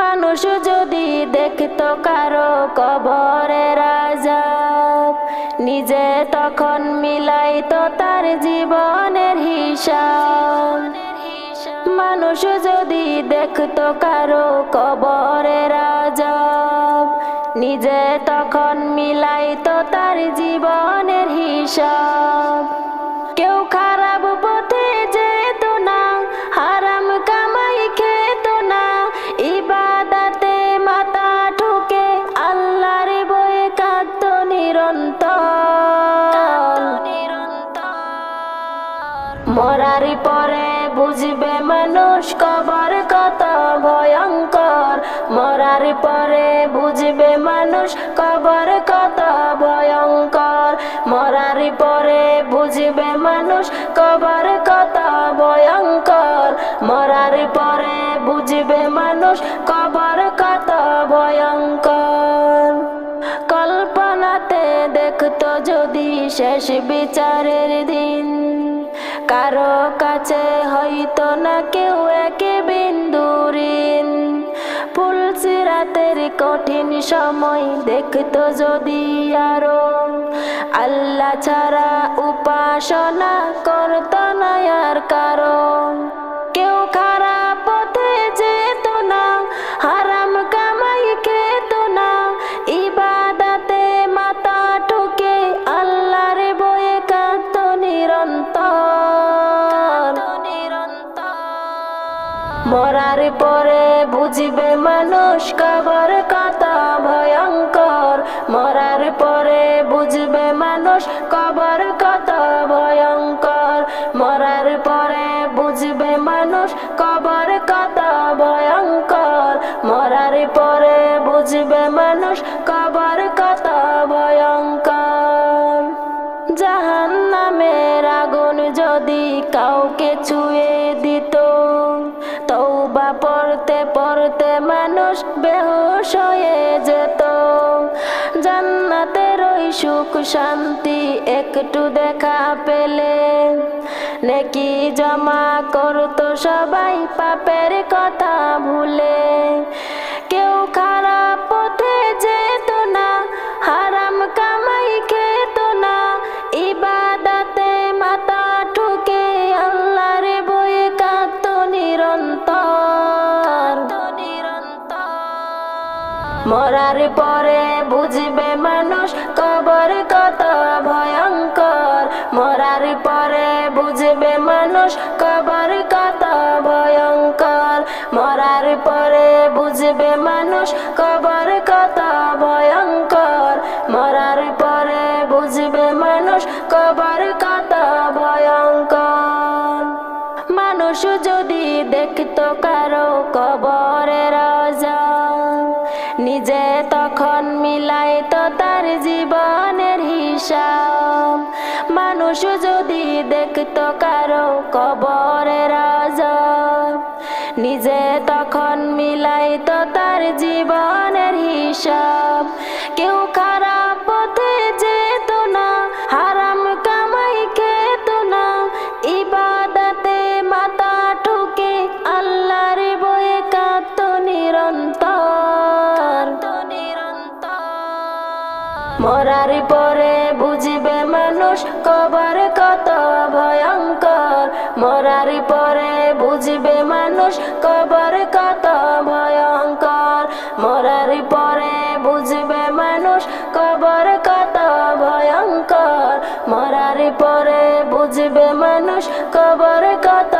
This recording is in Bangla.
মানুষ যদি দেখত কারও কবরে রাজাব, নিজে তখন মিলাইতো তার জীবনের হিসাব। মানুষ যদি দেখত কারও কবরে রাজাব, নিজে তখন মিলাইতো তার জীবনের হিসাব। মরার পরে বুঝবে মানুষ কবর কত ভয়ঙ্কর। মরার পরে বুঝবে মানুষ কবর কত ভয়ঙ্কর। মরার পরে বুঝবে মানুষ কবর কত ভয়ঙ্কর। মরার পরে বুঝবে মানুষ কবর কত ভয়ঙ্কর। কল্পনাতে দেখতো যদি শেষ বিচারের দিন। কারও কাছে হয়তো না কেউ একে বিন্দুরিন ফুলসিরাতের কঠিন সময় দেখতো যদি আরও। আল্লাহ ছাড়া উপাসনা করত না আর কারও। মরার পরে বুঝবে মানুষ কবর কথা ভয়ঙ্কর। মরার পরে বুঝবে মানুষ কবর কথা ভয়ঙ্কর। মরার পরে বুঝবে মানুষ কবর কথা ভয়ঙ্কর। মরার পরে বুঝবে মানুষ কবর কথা ভয়ঙ্কর। জাহান নামের আগুন যদি কাউকে ছুঁয়ে দিত মানুষ বেহুশ হয়ে যেত। জান্নাতের ওই সুখ শান্তি একটু দেখা পেলে। নেকি জমা করতো সবাই পাপের কথা ভুলে। মরার পরে বুঝবে মানুষ কবর কত ভয়ঙ্কর। মরার পরে বুঝবে মানুষ কবর কত ভয়ঙ্কর। মরার পরে বুঝবে মানুষ কবর কত ভয়ঙ্কর। মরার পরে বুঝবে মানুষ কবর কত ভয়ঙ্কর। মানুষ যদি দেখত কারও কবরে রাজা তখন মিলাইতো তার জীবনের হিসাব। মানুষ যদি দেখত কারও কবরে রাজা নিজে তখন মিলাইতো তার জীবনের হিসাব। কেউ খারাপ মরার পরে বুঝবে মানুষ কবর কত ভয়ঙ্কর। মরার পরে বুঝবে মানুষ কবর কত ভয়ঙ্কর। মরার পরে বুঝবে মানুষ কবর কত ভয়ঙ্কর। মরার পরে বুঝবে মানুষ কবর কত